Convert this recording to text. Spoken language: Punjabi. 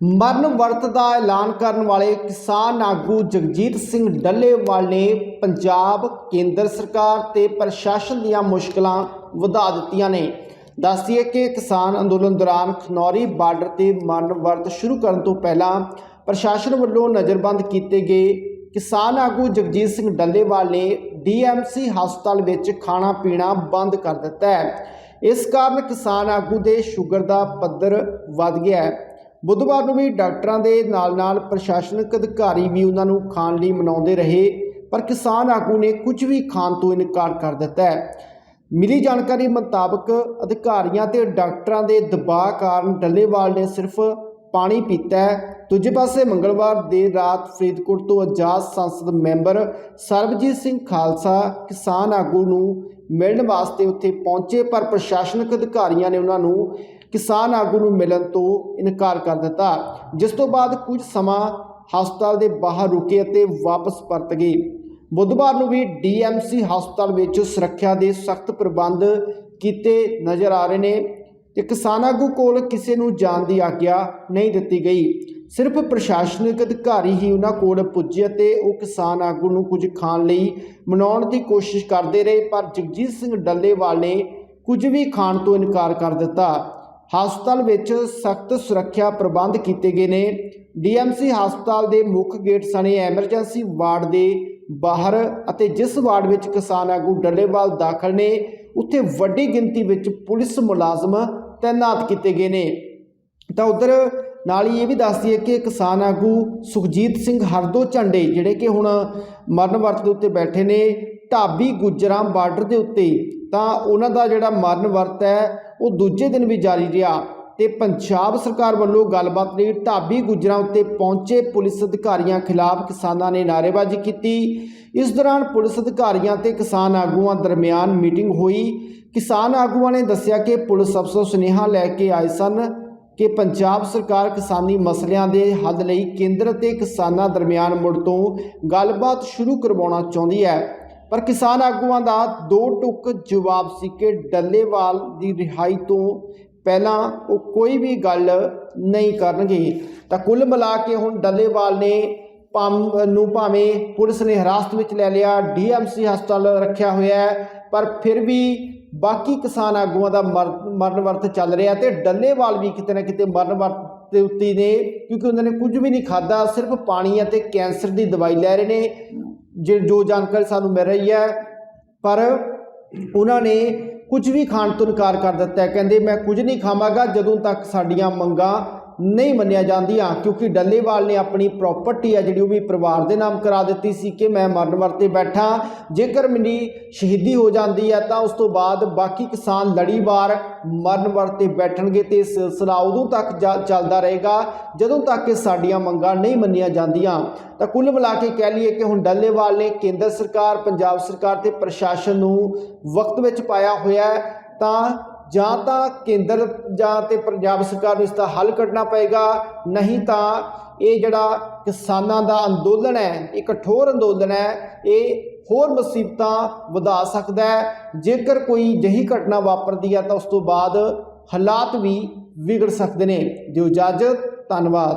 ਮਰਨ ਵਰਤ ਦਾ ਐਲਾਨ ਕਰਨ ਵਾਲੇ ਕਿਸਾਨ ਆਗੂ ਜਗਜੀਤ ਸਿੰਘ ਡੱਲੇਵਾਲ ਨੇ ਪੰਜਾਬ ਕੇਂਦਰ ਸਰਕਾਰ ਤੇ ਪ੍ਰਸ਼ਾਸਨ ਦੀਆਂ ਮੁਸ਼ਕਲਾਂ ਵਧਾ ਦਿੱਤੀਆਂ ਨੇ। ਦੱਸਦੀਏ ਕਿ ਕਿਸਾਨ ਅੰਦੋਲਨ ਦੌਰਾਨ ਖਨੌਰੀ ਬਾਰਡਰ ਤੇ ਮਰਨ ਵਰਤ ਸ਼ੁਰੂ ਕਰਨ ਤੋਂ ਪਹਿਲਾਂ ਪ੍ਰਸ਼ਾਸਨ ਵੱਲੋਂ ਨਜ਼ਰਬੰਦ ਕੀਤੇ ਗਏ ਕਿਸਾਨ ਆਗੂ ਜਗਜੀਤ ਸਿੰਘ ਡੱਲੇਵਾਲ ਨੇ ਡੀਐਮਸੀ ਹਸਪਤਾਲ ਵਿੱਚ ਖਾਣਾ ਪੀਣਾ ਬੰਦ ਕਰ ਦਿੱਤਾ ਹੈ। ਇਸ ਕਾਰਨ ਕਿਸਾਨ ਆਗੂ ਦੇ ਸ਼ੂਗਰ ਦਾ ਪੱਧਰ ਵੱਧ ਗਿਆ ਹੈ। ਬੁੱਧਵਾਰ ਨੂੰ ਵੀ ਡਾਕਟਰਾਂ ਦੇ ਨਾਲ-ਨਾਲ ਪ੍ਰਸ਼ਾਸਨਿਕ ਅਧਿਕਾਰੀ ਵੀ ਉਹਨਾਂ ਨੂੰ ਖਾਣ ਲਈ ਮਨਾਉਂਦੇ ਰਹੇ, ਪਰ ਕਿਸਾਨ ਆਗੂ ਨੇ ਕੁਝ ਵੀ ਖਾਣ ਤੋਂ ਇਨਕਾਰ ਕਰ ਦਿੱਤਾ ਹੈ। ਮਿਲੀ ਜਾਣਕਾਰੀ ਮੁਤਾਬਕ ਅਧਿਕਾਰੀਆਂ ਤੇ ਡਾਕਟਰਾਂ ਦੇ ਦਬਾਅ ਕਾਰਨ ਡੱਲੇਵਾਲ ਨੇ ਸਿਰਫ ਪਾਣੀ ਪੀਤਾ ਹੈ। ਦੂਜੇ ਪਾਸੇ ਮੰਗਲਵਾਰ ਦੇਰ ਰਾਤ ਫਰੀਦਕੋਟ ਤੋਂ ਆਜ਼ਾਦ ਸੰਸਦ ਮੈਂਬਰ ਸਰਬਜੀਤ ਸਿੰਘ ਖਾਲਸਾ ਕਿਸਾਨ ਆਗੂ ਨੂੰ ਮਿਲਣ ਵਾਸਤੇ ਉੱਥੇ ਪਹੁੰਚੇ, ਪਰ ਪ੍ਰਸ਼ਾਸਨਿਕ ਅਧਿਕਾਰੀਆਂ ਨੇ ਉਹਨਾਂ ਨੂੰ ਕਿਸਾਨ ਆਗੂ ਨੂੰ ਮਿਲਣ ਤੋਂ ਇਨਕਾਰ ਕਰ ਦਿੱਤਾ, ਜਿਸ ਤੋਂ ਬਾਅਦ ਕੁਝ ਸਮਾਂ ਹਸਪਤਾਲ ਦੇ ਬਾਹਰ ਰੁਕੇ ਅਤੇ ਵਾਪਸ ਪਰਤ ਗਏ। ਬੁੱਧਵਾਰ ਨੂੰ ਵੀ ਡੀਐਮਸੀ ਹਸਪਤਾਲ ਵਿੱਚ ਸੁਰੱਖਿਆ ਦੇ ਸਖਤ ਪ੍ਰਬੰਧ ਕੀਤੇ ਨਜ਼ਰ ਆ ਰਹੇ ਨੇ ਤੇ ਕਿਸਾਨ ਆਗੂ ਕੋਲ ਕਿਸੇ ਨੂੰ ਜਾਣ ਦੀ ਆਗਿਆ ਨਹੀਂ ਦਿੱਤੀ ਗਈ। ਸਿਰਫ ਪ੍ਰਸ਼ਾਸਨਿਕ ਅਧਿਕਾਰੀ ਹੀ ਉਹਨਾਂ ਕੋਲ ਪੁੱਜੇ ਅਤੇ ਉਹ ਕਿਸਾਨ ਆਗੂ ਨੂੰ ਕੁਝ ਖਾਣ ਲਈ ਮਨਾਉਣ ਦੀ ਕੋਸ਼ਿਸ਼ ਕਰਦੇ ਰਹੇ, ਪਰ ਜਗਜੀਤ ਸਿੰਘ ਡੱਲੇਵਾਲ ਨੇ ਕੁਝ ਵੀ ਖਾਣ ਤੋਂ ਇਨਕਾਰ ਕਰ ਦਿੱਤਾ। ਹਸਪਤਾਲ ਵਿੱਚ ਸਖਤ ਸੁਰੱਖਿਆ ਪ੍ਰਬੰਧ ਕੀਤੇ ਗਏ ਨੇ। ਡੀਐਮਸੀ ਹਸਪਤਾਲ ਦੇ ਮੁੱਖ ਗੇਟ ਸਣੇ ਐਮਰਜੈਂਸੀ ਵਾਰਡ ਦੇ ਬਾਹਰ ਅਤੇ ਜਿਸ ਵਾਰਡ ਵਿੱਚ ਕਿਸਾਨ ਆਗੂ ਡੱਲੇਵਾਲ ਦਾਖਲ ਨੇ, ਉੱਥੇ ਵੱਡੀ ਗਿਣਤੀ ਵਿੱਚ ਪੁਲਿਸ ਮੁਲਾਜ਼ਮ ਤਾਇਨਾਤ ਕੀਤੇ ਗਏ ਨੇ। ਤਾਂ ਉਧਰ ਨਾਲ ਹੀ ਇਹ ਵੀ ਦੱਸ ਦਈਏ ਕਿ ਕਿਸਾਨ ਆਗੂ ਸੁਖਜੀਤ ਸਿੰਘ ਹਰਦੋ ਝੰਡੇ, ਜਿਹੜੇ ਕਿ ਹੁਣ ਮਰਨ ਵਰਤ ਦੇ ਉੱਤੇ ਬੈਠੇ ਨੇ, ਢਾਬੀ ਗੁਜਰਾਂ ਬਾਰਡਰ ਦੇ ਉੱਤੇ ਤਾਂ ਉਹਨਾਂ ਦਾ ਜਿਹੜਾ ਮਰਨ ਵਰਤ ਹੈ, ਉਹ ਦੂਜੇ ਦਿਨ ਵੀ ਜਾਰੀ ਰਿਹਾ ਤੇ ਪੰਜਾਬ ਸਰਕਾਰ ਵੱਲੋਂ ਗੱਲਬਾਤ ਲਈ ਢਾਬੀ ਗੁਜਰਾਂ ਉੱਤੇ ਪਹੁੰਚੇ ਪੁਲਿਸ ਅਧਿਕਾਰੀਆਂ ਖਿਲਾਫ ਕਿਸਾਨਾਂ ਨੇ ਨਾਅਰੇਬਾਜ਼ੀ ਕੀਤੀ। ਇਸ ਦੌਰਾਨ ਪੁਲਿਸ ਅਧਿਕਾਰੀਆਂ ਤੇ ਕਿਸਾਨ ਆਗੂਆਂ ਦਰਮਿਆਨ ਮੀਟਿੰਗ ਹੋਈ। ਕਿਸਾਨ ਆਗੂਆਂ ਨੇ ਦੱਸਿਆ ਕਿ ਪੁਲਿਸ ਅਫਸਰ ਸੁਨੇਹਾ ਲੈ ਕੇ ਆਏ ਸਨ ਕਿ ਪੰਜਾਬ ਸਰਕਾਰ ਕਿਸਾਨੀ ਮਸਲਿਆਂ ਦੇ ਹੱਲ ਲਈ ਕੇਂਦਰ ਤੇ ਕਿਸਾਨਾਂ ਦਰਮਿਆਨ ਮੁੜ ਤੋਂ ਗੱਲਬਾਤ ਸ਼ੁਰੂ ਕਰਵਾਉਣਾ ਚਾਹੁੰਦੀ ਹੈ। ਪਰ ਕਿਸਾਨ ਆਗੂਆਂ ਦਾ ਦੋ ਟੁਕ ਜਵਾਬ ਸੀ ਕਿ ਡੱਲੇਵਾਲ ਦੀ ਰਿਹਾਈ ਤੋਂ ਪਹਿਲਾਂ ਉਹ ਕੋਈ ਵੀ ਗੱਲ ਨਹੀਂ ਕਰਨਗੇ। ਤਾਂ ਕੁੱਲ ਮਿਲਾ ਕੇ ਹੁਣ ਡੱਲੇਵਾਲ ਨੇ ਭਾਵੇਂ ਨੂੰ ਭਾਵੇਂ ਪੁਲਿਸ ਨੇ ਹਿਰਾਸਤ ਵਿੱਚ ਲੈ ਲਿਆ ਡੀਐਮਸੀ ਹਸਪਤਾਲ ਰੱਖਿਆ ਹੋਇਆ ਹੈ, ਪਰ ਫਿਰ ਵੀ ਬਾਕੀ ਕਿਸਾਨ ਆਗੂਆਂ ਦਾ ਮਰ- ਮਰਨ ਵਰਤ ਚੱਲ ਰਿਹਾ ਤੇ ਡੱਲੇਵਾਲ ਵੀ ਕਿਤੇ ਨਾ ਕਿਤੇ ਮਰਨ ਵਰਤ ਦੇ ਉੱਤੇ ਨੇ, ਕਿਉਂਕਿ ਉਹਨਾਂ ਨੇ ਕੁਝ ਵੀ ਨਹੀਂ ਖਾਦਾ ਸਿਰਫ ਪਾਣੀ ਅਤੇ ਕੈਂਸਰ ਦੀ ਦਵਾਈ ਲੈ ਰਹੇ ਨੇ। ਜੇ, ਜੋ ਜਾਣਕਾਰੀ ਸਾਨੂੰ ਮਿਲ ਰਹੀ ਹੈ, ਪਰ ਉਹਨਾਂ ਨੇ ਕੁਝ ਵੀ ਖਾਣ ਤੋਂ ਇਨਕਾਰ ਕਰ ਦਿੱਤਾ ਹੈ। ਕਹਿੰਦੇ, ਮੈਂ ਕੁਝ ਨਹੀਂ ਖਾਵਾਂਗਾ ਜਦੋਂ ਤੱਕ ਸਾਡੀਆਂ ਮੰਗਾਂ ਨਹੀਂ ਮੰਨੀਆਂ ਜਾਂਦੀਆਂ, ਕਿਉਂਕਿ ਡੱਲੇਵਾਲ ਨੇ ਆਪਣੀ ਪ੍ਰਾਪਰਟੀ ਹੈ ਜਿਹੜੀ ਉਹ ਵੀ ਪਰਿਵਾਰ ਦੇ ਨਾਮ ਕਰਾ ਦਿੱਤੀ ਸੀ ਕਿ ਮੈਂ ਮਰਨ ਵਰਤੇ ਬੈਠਾ। ਜੇਕਰ ਮੇਰੀ ਸ਼ਹੀਦੀ ਹੋ ਜਾਂਦੀ ਹੈ ਤਾਂ ਉਸ ਤੋਂ ਬਾਅਦ ਬਾਕੀ ਕਿਸਾਨ ਲੜੀਵਾਰ ਮਰਨ ਵਰਤੇ ਬੈਠਣਗੇ ਤੇ ਸਿਲਸਿਲਾ ਉਦੋਂ ਤੱਕ ਜਾ- ਚੱਲਦਾ ਰਹੇਗਾ ਜਦੋਂ ਤੱਕ ਕਿ ਸਾਡੀਆਂ ਮੰਗਾਂ ਨਹੀਂ ਮੰਨੀਆਂ ਜਾਂਦੀਆਂ। ਤਾਂ ਕੁੱਲ ਮਿਲਾ ਕੇ ਕਹਿ ਲਈਏ ਕਿ ਹੁਣ ਡੱਲੇਵਾਲ ਨੇ ਕੇਂਦਰ ਸਰਕਾਰ, ਪੰਜਾਬ ਸਰਕਾਰ ਤੇ ਪ੍ਰਸ਼ਾਸਨ ਨੂੰ ਵਕਤ ਵਿੱਚ ਪਾਇਆ ਹੋਇਆ ਤਾਂ ਜਾਂ ਤਾਂ ਕੇਂਦਰ ਜਾਂ ਤੇ ਪੰਜਾਬ ਸਰਕਾਰ ਨੂੰ ਇਸ ਦਾ ਹੱਲ ਕੱਢਣਾ ਪਏਗਾ, ਨਹੀਂ ਤਾਂ ਇਹ ਜਿਹੜਾ ਕਿਸਾਨਾਂ ਦਾ ਅੰਦੋਲਨ ਹੈ, ਇਹ ਕਠੋਰ ਅੰਦੋਲਨ ਹੈ, ਇਹ ਹੋਰ ਮੁਸੀਬਤਾਂ ਵਧਾ ਸਕਦਾ ਹੈ। ਜੇਕਰ ਕੋਈ ਜਹੀ ਘਟਨਾ ਵਾਪਰਦੀ ਹੈ ਤਾਂ ਉਸ ਤੋਂ ਬਾਅਦ ਹਾਲਾਤ ਵੀ ਵਿਗੜ ਸਕਦੇ ਨੇ। ਦਿਓ ਇਜਾਜ਼ਤ, ਧੰਨਵਾਦ।